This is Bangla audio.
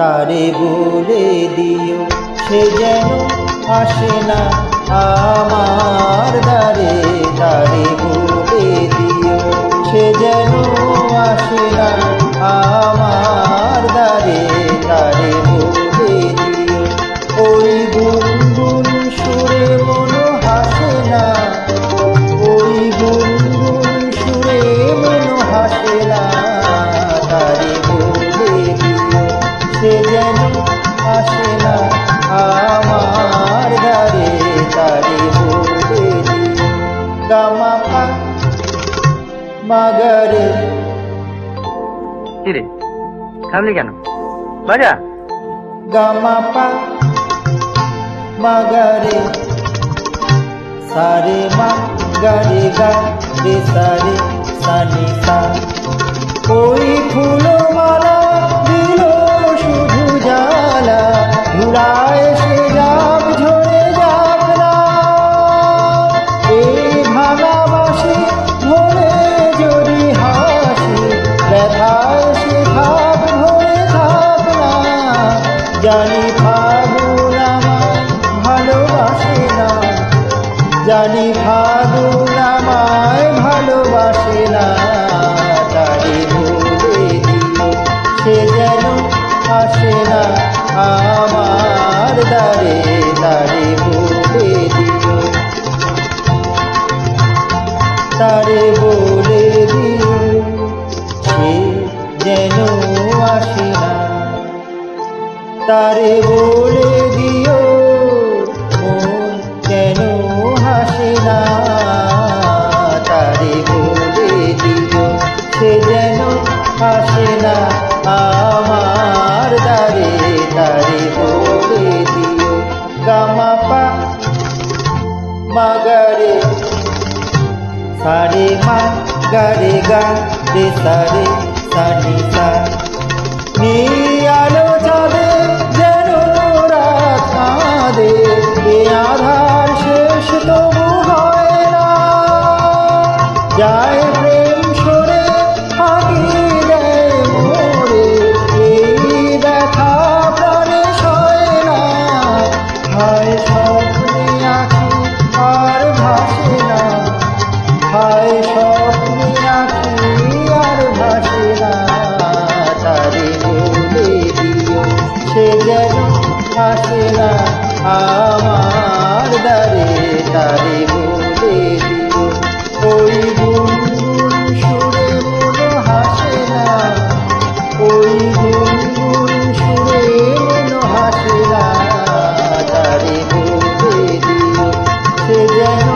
তারে বলে দিও সে যেন আসে না আমার মাগারে। কিরে থামলি কেন? বাজা? গামাপা মাগারে। সারে মা গারে গা রে সারে সানি সা ওই ফুলমালা জানি ফাগুন আমায় ভালোবাসে না। তারে দিও সে যেন আসে না। আমার দ্বারে তারে বলে দিও তারে বলে দিও সে যেন আসে না। তারে বলে যেন আসে না আমার দ্বারে তারে বলে দিও। গামাপা মাগারে, সারে মা গারে গা রে, সারে সানি সা। আলো চাঁদে যেন রাত কাঁদে, এ আধার শেষ তবু হয় না। যায় যেন আসে না আমার দারে তারে yeah.